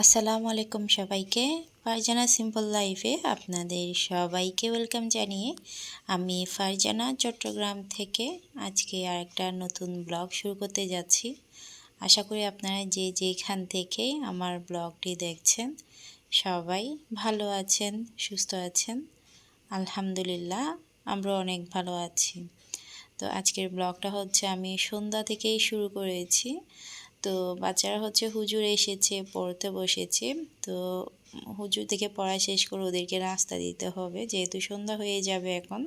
আসসালামু আলাইকুম সবাইকে। ফারজানা সিম্পল লাইফে আপনাদের সবাইকে ওয়েলকাম জানিয়ে আমি ফারজানা চট্টগ্রাম থেকে আজকে আরেকটা নতুন ব্লগ শুরু করতে যাচ্ছি। আশা করি আপনারা যে যেখান থেকে আমার ব্লগটি দেখছেন সবাই ভালো আছেন, সুস্থ আছেন। আলহামদুলিল্লাহ আমরা অনেক ভালো আছি। তো আজকের ব্লগটা হচ্ছে আমি সন্ধ্যা থেকেই শুরু করেছি। তো বাচ্চারা হচ্ছে হুজুর এসেছে, পড়তে বসেছে। তো হুজুর থেকে পড়া শেষ করে ওদেরকে নাস্তা দিতে হবে, যেহেতু সন্ধ্যা হয়ে যাবে এখন।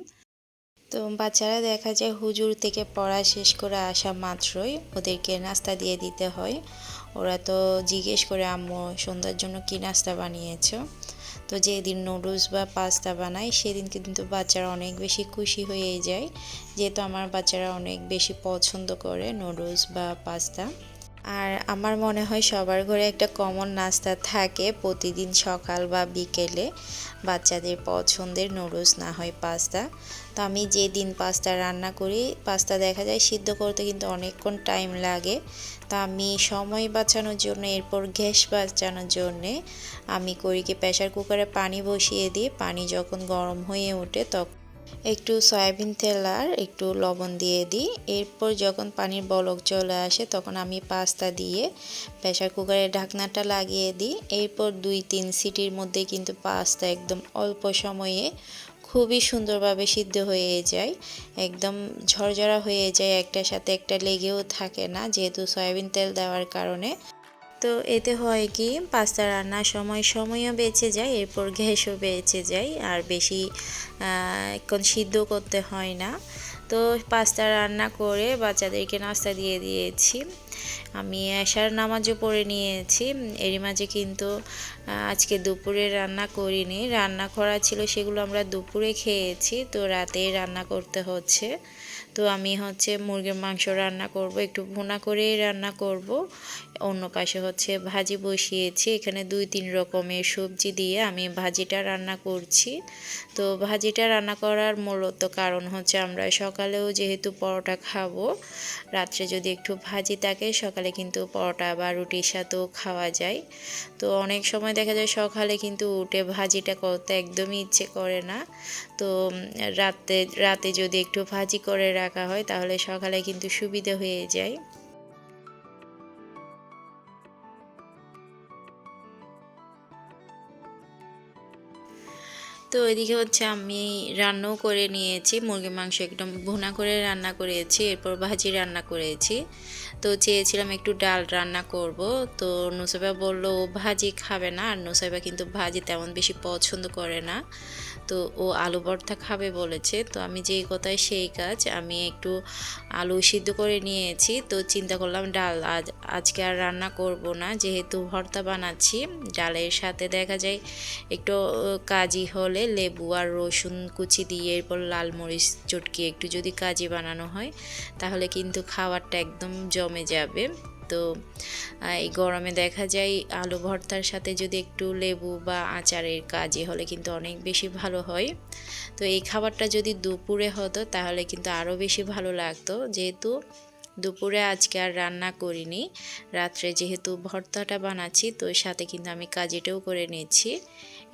তো বাচ্চারা দেখা যায় হুজুর থেকে পড়া শেষ করে আসা মাত্রই ওদেরকে নাস্তা দিয়ে দিতে হয়। ওরা তো জিজ্ঞেস করে, আম্মু, সন্ধ্যার জন্য কি নাস্তা বানিয়েছ? তো যেদিন নুডলস বা পাস্তা বানাই সেদিন কিন্তু বাচ্চারা অনেক বেশি খুশি হয়ে যায়। যেহেতু আমার বাচ্চারা অনেক বেশি পছন্দ করে নুডলস বা পাস্তা। আর আমার মনে হয় সবার ঘরে একটা কমন নাস্তা থাকে প্রতিদিন সকাল বা বিকেলে। বাচ্চাদের পছন্দের নুডলস না হয় পাস্তা তো আমি যেদিন পাস্তা রান্না করি পাস্তা দেখা যায় সিদ্ধ করতে কিন্তু অনেকক্ষণ টাইম লাগে। তা আমি সময় বাঁচানোর জন্য, এরপর গ্যাস বাঁচানোর জন্যে আমি করি কি প্রেশার কুকারে পানি বসিয়ে দিই। পানি যখন গরম হয়ে ওঠে তখন একটু সয়াবিন তেল আর একটু লবণ দিয়ে দিই। এরপর যখন পানির বলক চলে আসে, তখন আমি পাস্তা দিয়ে প্রেশার কুকারের ঢাকনাটা লাগিয়ে দিই। এরপর দুই তিন সিটির মধ্যে কিন্তু পাস্তা একদম অল্প সময়ে খুবই সুন্দরভাবে সিদ্ধ হয়ে যায়। একদম ঝরঝরা হয়ে যায়, একটার সাথে একটা লেগেও থাকে না, যেহেতু সয়াবিন তেল দেওয়ার কারণে। তো এতে হয় কি? পাস্তা রান্নার সময় সময়ও বেঁচে যায়, এরপর গ্যাসও বেঁচে যায়, আর বেশি এখন সিদ্ধ করতে হয় না। তো পাস্তা রান্না করে বাচ্চাদেরকে নাস্তা দিয়ে দিয়েছি। আমি এশার নামাজও পড়ে নিয়েছি। এরই মাঝে কিন্তু আজকে দুপুরে রান্না করিনি। রান্না করা ছিল সেগুলো আমরা দুপুরে খেয়েছি, তো রাতে রান্না করতে হচ্ছে। তো আমি হচ্ছে মুরগির মাংস রান্না করব, একটু ভুনা করেই রান্না করব। অন্য পাশে হচ্ছে ভাজি বসিয়েছি। এখানে দুই তিন রকমের সবজি দিয়ে আমি ভাজিটা রান্না করছি। তো ভাজিটা রান্না করার মূলত কারণ হচ্ছে আমরা সকালেও যেহেতু পরোটা খাব, রাত্রে যদি একটু ভাজি থাকে সকালে কিন্তু পরোটা বা রুটির সাথেও খাওয়া যায়। তো অনেক সময় দেখা যায় সকালে কিন্তু উঠে ভাজিটা করতে একদমই ইচ্ছে করে না। তো রাতে রাতে যদি একটু ভাজি করে রাখা হয় তাহলে সকালে কিন্তু সুবিধা হয়ে যায়। তো এদিকে হচ্ছে আমি রান্নাও করে নিয়েছি, মুরগির মাংস একদম ভুনা করে রান্না করেছি, এরপর ভাজি রান্না করেছি। তো চেয়েছিলাম একটু ডাল রান্না করব, তো নুসাইবা বলল, ও ভাজি খাবে না। আর নুসাইবা কিন্তু ভাজি তেমন বেশি পছন্দ করে না। তো ও আলু ভর্তা খাবে বলেছে। তো আমি যেই কথায় সেই কাজ, আমি একটু আলু সিদ্ধ করে নিয়েছি। তো চিন্তা করলাম ডাল আজ, আজকে আর রান্না করব না। যেহেতু ভর্তা বানাচ্ছি, ডালের সাথে দেখা যায় একটু কাজি হলে লেবু আর রসুন কুচি দিয়ে এরপর লাল মরিচ চটকিয়ে একটু যদি কাজে বানানো হয়, তাহলে কিন্তু খাবারটা একদম জমে যাবে। তো এই গরমে দেখা যায় আলু ভর্তার সাথে যদি একটু লেবু বা আচারের কাজে হলে কিন্তু অনেক বেশি ভালো হয়। তো, এই খাবারটা যদি দুপুরে হতো, তাহলে কিন্তু আরও বেশি ভালো লাগতো। যেহেতু দুপুরে আজকে আর রান্না করিনি, রাত্রে যেহেতু ভর্তাটা বানাচ্ছি, তো সাথে কিন্তু আমি কাজিটাও করে নিচ্ছি।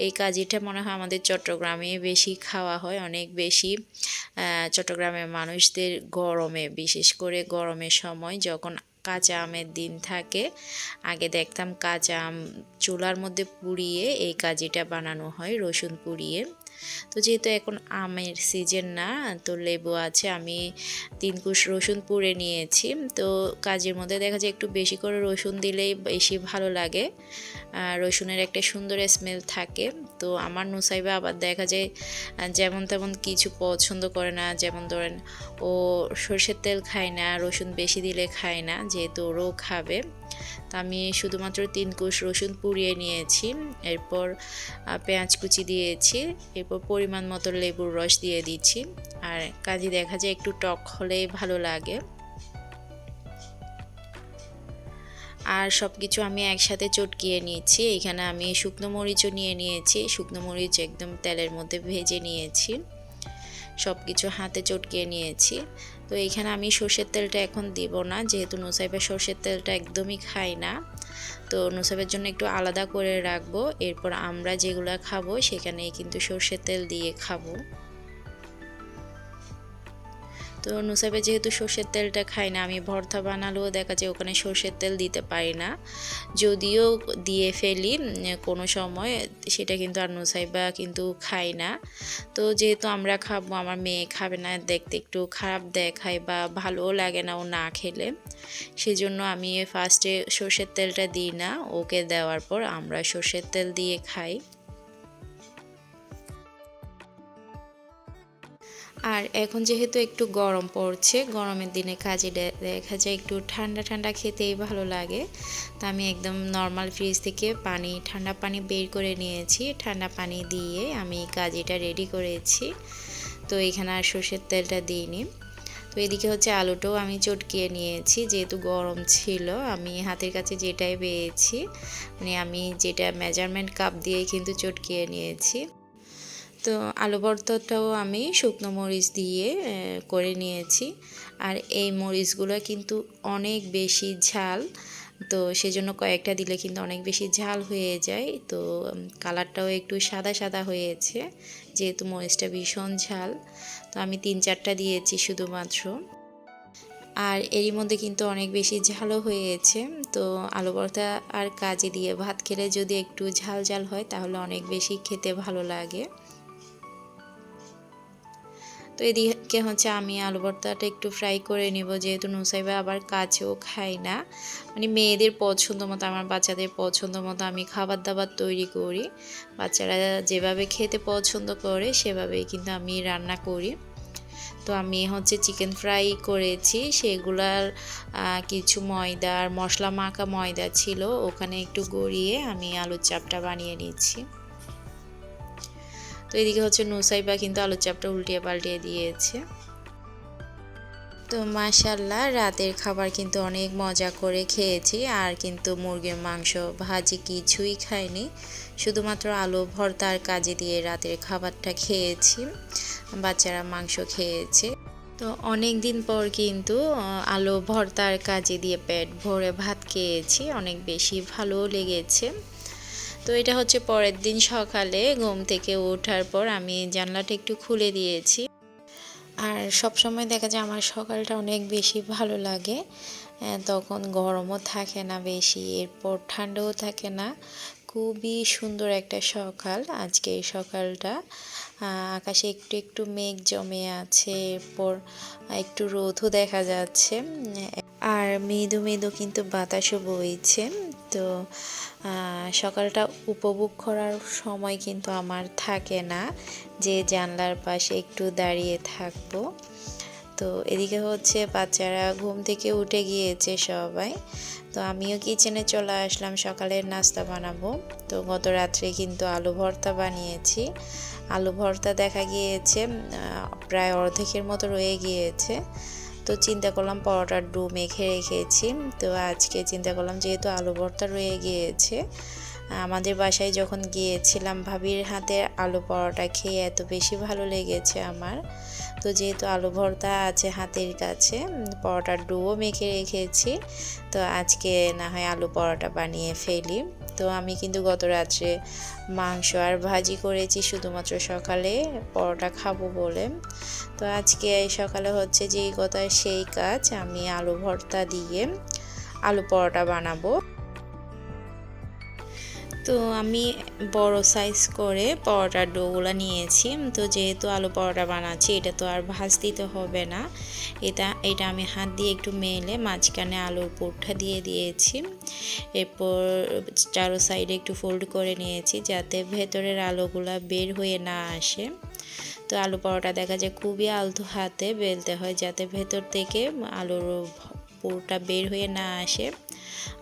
এই কাজিটা মনে হয় আমাদের চট্টগ্রামে বেশি খাওয়া হয়, অনেক বেশি। চট্টগ্রামের মানুষদের গরমে, বিশেষ করে গরমের সময় যখন কাঁচা আমের দিন থাকে, আগে দেখতাম কাঁচা আম চুলার মধ্যে পুড়িয়ে এই কাজিটা বানানো হয়, রসুন পুড়িয়ে। তো যেহেতু এখন আমের সিজন না, তো লেবু আছে, আমি তিন কুশ রসুন পুড়ে নিয়েছি। তো কাজের মধ্যে দেখা যায় একটু বেশি করে রসুন দিলেই বেশি ভালো লাগে। রসুনের একটা সুন্দর স্মেল থাকে। তো আমার নুসাইবা আবার দেখা যায় যেমন তেমন কিছু পছন্দ করে না। যেমন ধরেন ও সর্ষের তেল খায় না, রসুন বেশি দিলে খায় না, যেহেতু ওরও খাবে। তা আমি শুধুমাত্র তিন কোষ রসুন পুড়িয়ে নিয়েছি, এরপর পেঁয়াজ কুচি দিয়েছি, এরপর পরিমাণ মতো লেবুর রস দিয়ে দিচ্ছি, আর কাজে দেখা যায় একটু টক হলেই ভালো লাগে। আর সব কিছু আমি একসাথে চটকিয়ে নিয়েছি, এখানে আমি শুকনো মরিচও নিয়ে নিয়েছি, শুকনো মরিচ একদম তেলের মধ্যে ভেজে নিয়েছি। সব কিছু হাতে চটকিয়ে নিয়েছি। তো এইখানে আমি সর্ষের তেলটা এখন দিব না, যেহেতু নুসাইবা সর্ষের তেলটা একদমই খাই না। তো নুসাইবের জন্য একটু আলাদা করে রাখব, এরপর আমরা যেগুলো খাব সেখানেই কিন্তু সর্ষের তেল দিয়ে খাব। তো নুসাবে যেহেতু সর্ষের তেলটা খাই না, আমি ভর্তা বানালেও দেখা যায় ওখানে সর্ষের তেল দিতে পারি না। যদিও দিয়ে ফেলি, কোনো সময় সেটা কিন্তু আর নুসাইবা কিন্তু খাই না। তো যেহেতু আমরা খাব, আমার মেয়ে খাবে না, দেখতে একটু খারাপ দেখায় বা ভালোও লাগে না ও না খেলে। সেজন্য আমি ফার্স্টে সর্ষের তেলটা দিই না, ওকে দেওয়ার পর আমরা সর্ষের তেল দিয়ে খাই। আর এখন যেহেতু একটু গরম পড়ছে, গরমের দিনে কাজে দেখা যায় একটু ঠান্ডা ঠান্ডা খেতেই ভালো লাগে। তো আমি একদম নর্মাল ফ্রিজ থেকে পানি, ঠান্ডা পানি বের করে নিয়েছি। ঠান্ডা পানি দিয়ে আমি কাজিটা রেডি করেছি। তো এখানে আর সর্ষের তেলটা দিইনি। তো এদিকে হচ্ছে আলুটাও আমি চটকিয়ে নিয়েছি, যেহেতু গরম ছিল। আমি হাতের কাছে যেটাই পেয়েছি মানে আমি যেটা মেজারমেন্ট কাপ দিয়ে কিন্তু চটকিয়ে নিয়েছি। তো আলু ভর্তাটাও আমি শুকনো মরিচ দিয়ে করে নিয়েছি। আর এই মরিচগুলো কিন্তু অনেক বেশি ঝাল, তো সেজন্য কয়েকটা দিলে কিন্তু অনেক বেশি ঝাল হয়ে যায়। তো কালারটাও একটু সাদা সাদা হয়েছে, যেহেতু মরিচটা ভীষণ ঝাল। তো আমি তিন চারটা দিয়েছি শুধুমাত্র। আর এরই মধ্যে কিন্তু অনেক বেশি ঝালও হয়েছে। তো আলু ভর্তা আর কাজে দিয়ে ভাত খেলে যদি একটু ঝাল ঝাল হয়, তাহলে অনেক বেশি খেতে ভালো লাগে। তো এদিকে হচ্ছে আমি আলু ভর্তাটা একটু ফ্রাই করে নিব, যেহেতু নুসাইবা আবার কাছেও খাই না। মানে মেয়েদের পছন্দ মতো, আমার বাচ্চাদের পছন্দ মতো আমি খাবার দাবার তৈরি করি। বাচ্চারা যেভাবে খেতে পছন্দ করে, সেভাবেই কিন্তু আমি রান্না করি। তো আমি হচ্ছে চিকেন ফ্রাই করেছি, সেগুলার কিছু ময়দা আর মশলা মাখা ময়দা ছিল, ওখানে একটু গড়িয়ে আমি আলুর চাপটা বানিয়ে নিচ্ছি। তো এদিকে হচ্ছে নুসাইবা কিন্তু আলুর চাপটা উল্টিয়ে পাল্টিয়ে দিয়েছে। তো মাশাল্লাহ রাতের খাবার কিন্তু অনেক মজা করে খেয়েছি, আর কিন্তু মুরগির মাংস ভাজি কিছুই খাইনি। শুধুমাত্র আলু ভর্তার কাজে দিয়ে রাতের খাবারটা খেয়েছি, বাচ্চারা মাংস খেয়েছে। তো অনেক দিন পর কিন্তু আলু ভর্তার কাজে দিয়ে পেট ভরে ভাত খেয়েছি, অনেক বেশি ভালো লেগেছে। তো এটা হচ্ছে পরের দিন সকালে ঘুম থেকে ওঠার পর আমি জানলাটা একটু খুলে দিয়েছি। আর সব সময় দেখা যায় আমার সকালটা অনেক বেশি ভালো লাগে। তখন গরমও থাকে না বেশি, এরপর ঠান্ডাও থাকে না। খুবই সুন্দর একটা সকাল আজকে এই সকালটা। আকাশে একটু একটু মেঘ জমে আছে, এরপর একটু রোদও দেখা যাচ্ছে। আর মৃদু মৃদু কিন্তু বাতাসও বইছে। তো সকালটা উপভোগ করার সময় কিন্তু আমার থাকে না। যে জানলার পাশে একটু দাঁড়িয়ে থাকব। তো, এদিকে হচ্ছে বাচ্চারা ঘুম থেকে উঠে গিয়েছে সবাই। তো, আমিও কিচেনে চলে আসলাম, সকালের নাস্তা বানাবো। তো, গত রাত্রে কিন্তু আলু ভর্তা বানিয়েছি। আলু ভর্তা দেখা গিয়েছে প্রায় অর্ধেকের মতো রয়ে গিয়েছে। তো চিন্তা করলাম পরোটার ডু মেখে রেখেছি। তো আজকে চিন্তা করলাম যেহেতু আলু ভর্তা রয়ে গিয়েছে, আমাদের বাসায় যখন গিয়েছিলাম ভাবির হাতে আলু পরোটা খেয়ে এত বেশি ভালো লেগেছে আমার। তো যেহেতু আলু ভর্তা আছে হাতের কাছে, পরোটার ডুও মেখে রেখেছি। তো আজকে না হয় আলু পরোটা বানিয়ে ফেলি। তো আমি কিন্তু গত রাত্রে মাংস আর ভাজি করেছি শুধুমাত্র সকালে, পরোটা খাব বলে। তো আজকে সকালে হচ্ছে যে কথা সেই কাজ, আমি আলু ভর্তা দিয়ে আলু পরোটা বানাবো। তো আমি বড় সাইজ করে পরোটার ডোগুলো নিয়েছি। তো যেহেতু আলু পরোটা বানাচ্ছি, এটা তো আর ভাজ দিতে হবে না। এটা এটা আমি হাত দিয়ে একটু মেলে মাঝখানে আলুর পুরটা দিয়ে দিয়েছি। এরপর চারো সাইডে একটু ফোল্ড করে নিয়েছি যাতে ভেতরের আলুগুলো বের হয়ে না আসে। তো আলু পরোটা দেখা যায় খুবই আলতো হাতে বেলতে হয় যাতে ভেতর থেকে আলুর পুরোটা বের হয়ে না আসে।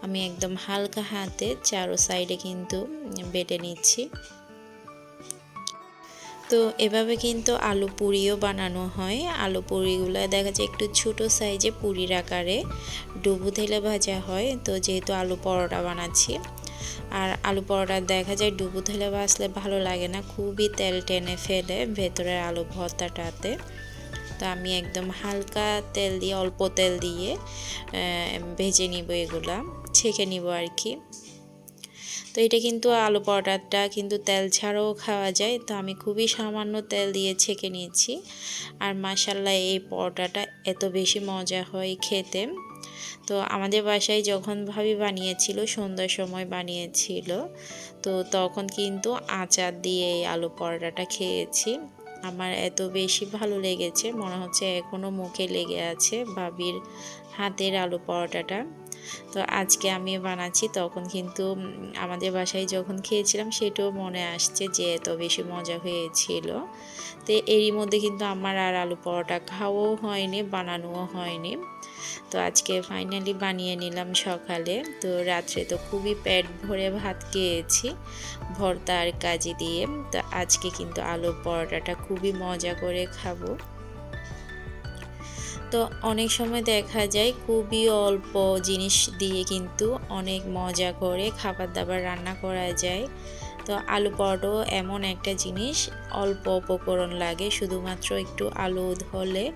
আমি একদম হালকা হাতে চারো সাইডে কিন্তু বেটে নিচ্ছি। তো এভাবে কিন্তু আলু পুরিও বানানো হয়। আলু পুরিগুলো দেখা যায় একটু ছোটো সাইজে পুরির আকারে ডুবু তেলে ভাজা হয়। তো যেহেতু আলু পরোটা বানাচ্ছি, আর আলু পরোটা দেখা যায় ডুবু তেলে ভাজলে ভালো লাগে না। খুবই তেল টেনে ফেলে ভেতরের আলু ভর্তাটাতে। তো আমি একদম হালকা তেল দিয়ে, অল্প তেল দিয়ে ভেজে নিব এগুলা, ছেঁকে নিব আর কি। তো এটা কিন্তু আলু পরোটাটা কিন্তু তেল ছাড়াও খাওয়া যায়। তো আমি খুবই সামান্য তেল দিয়ে ছেঁকে নিয়েছি। আর মাসাল্লাহ এই পরোটাটা এত বেশি মজা হয় খেতে। তো আমাদের বাসায় যখন ভাবি বানিয়েছিল, সন্ধ্যার সময় বানিয়েছিল, তো তখন কিন্তু আচার দিয়ে এই আলু পরোটাটা খেয়েছি। আমার এত বেশি ভালো লেগেছে, মনে হচ্ছে এখনও মুখে লেগে আছে ভাবির হাতের আলু পরোটাটা। তো আজকে আমি বানাচ্ছি, তখন কিন্তু আমাদের বাসায় যখন খেয়েছিলাম, সেটাও মনে আসছে যে এত বেশি মজা হয়েছিল। তো এরই মধ্যে কিন্তু আমার আর আলু পরোটা খাওয়াও হয়নি, বানানোও হয়নি। তো আজকে ফাইনালি বানিয়ে নিলাম সকালে। তো রাত্রে তো খুবই পেট ভরে ভাত খেয়েছি, ভর্তা আর কাজি দিয়ে। তো আজকে কিন্তু আলু পরোটাটা খুবই মজা করে খাব। তো অনেক সময় দেখা যায় খুবই অল্প জিনিস দিয়ে কিন্তু অনেক মজা করে খাবার দাবার রান্না করা যায়। তো আলু পরোটাও এমন একটা জিনিস, অল্প উপকরণ লাগে, শুধুমাত্র একটু আলু হলে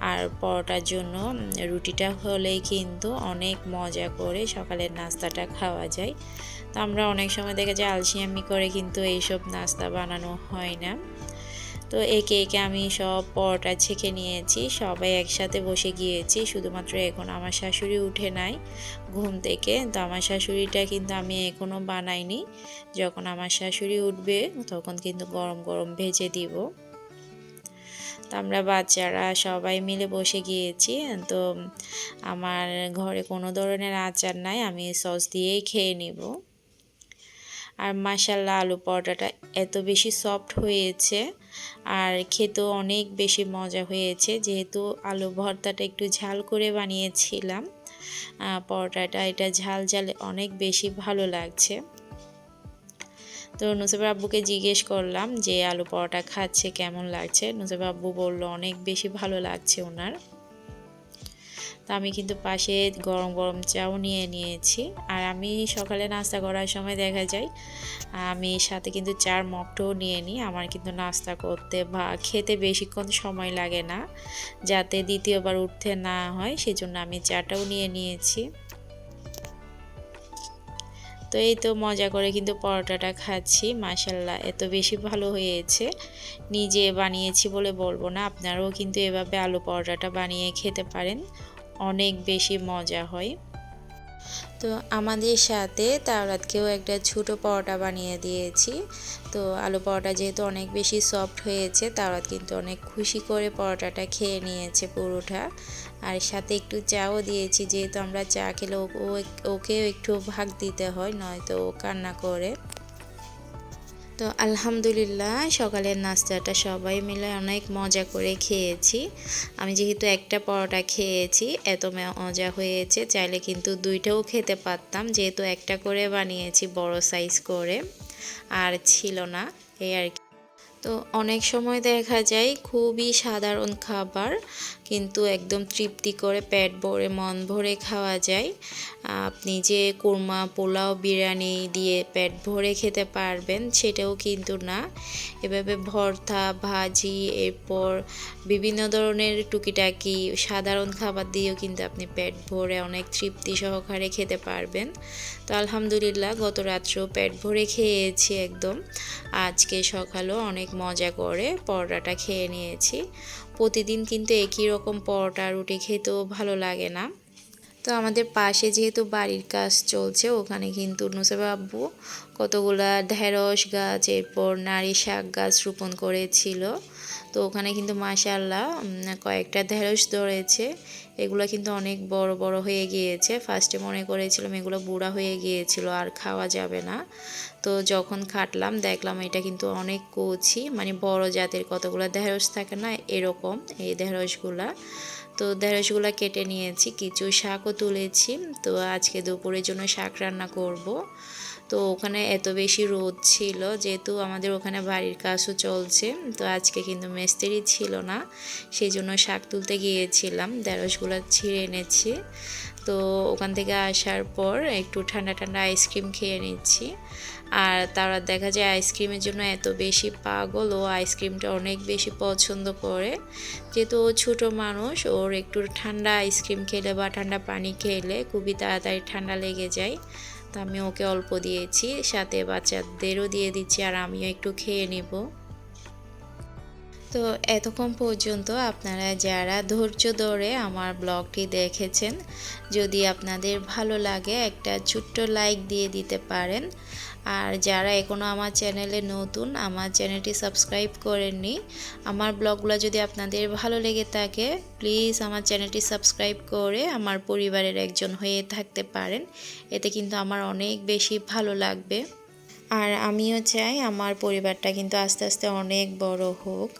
আর পরোটার জন্য রুটিটা হলেই কিন্তু অনেক মজা করে সকালের নাস্তাটা খাওয়া যায়। তো আমরা অনেক সময় দেখা যায় আলসিয়ামি করে কিন্তু এইসব নাস্তা বানানো হয় না। তো একে একে আমি সব পরোটা ছেঁকে নিয়েছি, সবাই একসাথে বসে গিয়েছি, শুধুমাত্র এখন আমার শাশুড়ি উঠে নাই ঘুম থেকে। তো আমার শাশুড়িটা কিন্তু আমি এখনও বানাইনি। যখন আমার শাশুড়ি উঠবে, তখন কিন্তু গরম গরম ভেজে দিব। তো আমরা বাচ্চারা সবাই মিলে বসে গিয়েছি। তো আমার ঘরে কোনো ধরনের আচার নাই, আমি সস দিয়েই খেয়ে নিব। আর মাসাল্লাহ আলু পরোটাটা এত বেশি সফট হয়েছে আর খেতেও অনেক বেশি মজা হয়েছে। যেহেতু আলু ভর্তাটা একটু ঝাল করে বানিয়েছিলাম পরোটাটা এটা ঝাল ঝালে অনেক বেশি ভালো লাগছে। তো নুসেফ আব্বুকে জিজ্ঞেস করলাম যে, আলু পরোটা খাচ্ছে কেমন লাগছে? নুসেফ আব্বু বলল, অনেক বেশি ভালো লাগছে ওনার। তো আমি কিন্তু পাশে গরম গরম চাও নিয়ে নিয়েছি। আর আমি সকালে নাস্তা করার সময় দেখা যায়, আমি সাথে কিন্তু চার মগটাও নিয়ে নিই। আমার কিন্তু নাস্তা করতে বা খেতে বেশিক্ষণ সময় লাগে না, যাতে দ্বিতীয়বার উঠতে না হয়, সেজন্য আমি চাটাও নিয়ে নিয়েছি। তো এই তো মজা করে কিন্তু পরোটাটা খাচ্ছি মাসাল্লাহ এত বেশি ভালো হয়েছে। নিজে বানিয়েছি বলে বলব না, আপনারাও কিন্তু এভাবে আলু পরোটাটা বানিয়ে খেতে পারেন। অনেক বেশি মজা হয়। তো আমাদের সাথে তাওরাতকেও একটা ছোটো পরোটা বানিয়ে দিয়েছি। তো আলু পরোটা যেহেতু অনেক বেশি সফট হয়েছে, তাওরাত কিন্তু অনেক খুশি করে পরোটাটা খেয়ে নিয়েছে পুরোটা। আর সাথে একটু চাও দিয়েছি, যেহেতু আমরা চা খেলে ওকেও একটু ভাগ দিতে হয়, নয়তো ও কান্না করে। তো আলহামদুলিল্লাহ, সকালের নাস্তাটা সবাই মিলে অনেক মজা করে খেয়েছি। আমি যেহেতু একটা পরোটা খেয়েছি, এত মজা হয়েছে, চাইলে কিন্তু দুইটাও খেতে পারতাম। যেহেতু একটা করে বানিয়েছি বড় সাইজ করে, আর ছিল না এই আর কি। তো অনেক সময় দেখা যায় খুবই সাধারণ খাবার কিন্তু একদম তৃপ্তি করে পেট ভরে, মন ভরে খাওয়া যায়। আপনি যে কোরমা, পোলাও, বিরিয়ানি দিয়ে পেট ভরে খেতে পারবেন সেটাও কিন্তু না। এভাবে ভর্তা, ভাজি, এরপর বিভিন্ন ধরনের টুকিটাকি, সাধারণ খাবার দিয়েও কিন্তু আপনি পেট ভরে অনেক তৃপ্তি সহকারে খেতে পারবেন। তো আলহামদুলিল্লাহ, গত রাত্রেও পেট ভরে খেয়েছি একদম। আজকে সকালেও অনেক মজা করে পরোটাটা খেয়ে নিয়েছি। প্রতিদিন কিন্তু একই রকম পরোটা, রুটি খেতেও ভালো লাগে না। তো আমাদের পাশে যেহেতু বাড়ির কাজ চলছে, ওখানে কিন্তু নুসেবা কতগুলা ঢেঁড়স গাছ, এরপর নারী শাক গাছ রোপণ করেছিল। তো ওখানে কিন্তু মাশাল্লাহ কয়েকটা ঢেঁড়স ধরেছে। এগুলো কিন্তু অনেক বড় বড় হয়ে গিয়েছে। ফার্স্টে মনে করেছিলাম এগুলো বুড়া হয়ে গিয়েছিল, আর খাওয়া যাবে না। তো যখন খাটলাম, দেখলাম এটা কিন্তু অনেক কচি মানে বড় জাতের কতগুলো ঢেঁড়স থাকে না, এরকম এই ঢেঁড়সগুলা। তো ঢেঁড়সগুলো কেটে নিয়েছি, কিছু শাকও তুলেছি। তো আজকে দুপুরের জন্য শাক রান্না করব। তো ওখানে এত বেশি রোদ ছিল, যেহেতু আমাদের ওখানে বাড়ির কাজও চলছে, তো আজকে কিন্তু মিস্ত্রি ছিল না সেই জন্য শাক তুলতে গিয়েছিলাম ঢেঁড়সগুলো ছিঁড়ে এনেছি। তো ওখান থেকে আসার পর একটু ঠান্ডা ঠান্ডা আইসক্রিম খেয়ে নিচ্ছি। আর তারা দেখা যায় আইসক্রিমের জন্য এত বেশি পাগল, ও আইসক্রিমটা অনেক বেশি পছন্দ করে। যেহেতু ও ছোটো মানুষ, ওর একটু ঠান্ডা আইসক্রিম খেলে বা ঠান্ডা পানি খেলে খুবই তাড়াতাড়ি ঠান্ডা লেগে যায়। তো আমি ওকে অল্প দিয়েছি, সাথে বাচ্চাদেরও দিয়ে দিচ্ছি আর আমিও একটু খেয়ে নেব। তো এতক্ষণ পর্যন্ত আপনারা যারা ধৈর্য ধরে আমার ব্লগটি দেখেছেন, যদি আপনাদের ভালো লাগে একটা ছোট্ট লাইক দিয়ে দিতে পারেন। আর যারা এখনও আমার চ্যানেলে নতুন, আমার চ্যানেলটি সাবস্ক্রাইব করেননি, আমার ব্লগগুলো যদি আপনাদের ভালো লেগে থাকে প্লিজ আমার চ্যানেলটি সাবস্ক্রাইব করে আমার পরিবারের একজন হয়ে থাকতে পারেন। এতে কিন্তু আমার অনেক বেশি ভালো লাগবে। আর আমিও চাই আমার পরিবারটা কিন্তু আস্তে আস্তে অনেক বড় হোক।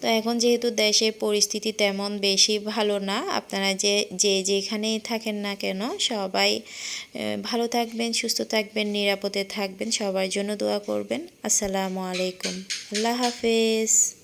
তো এখন যেহেতু দেশের পরিস্থিতি তেমন বেশি ভালো না, আপনারা যে যে যেখানেই থাকেন না কেন, সবাই ভালো থাকবেন, সুস্থ থাকবেন, নিরাপদে থাকবেন, সবার জন্য দোয়া করবেন। আসসালামু আলাইকুম। আল্লাহ হাফেজ।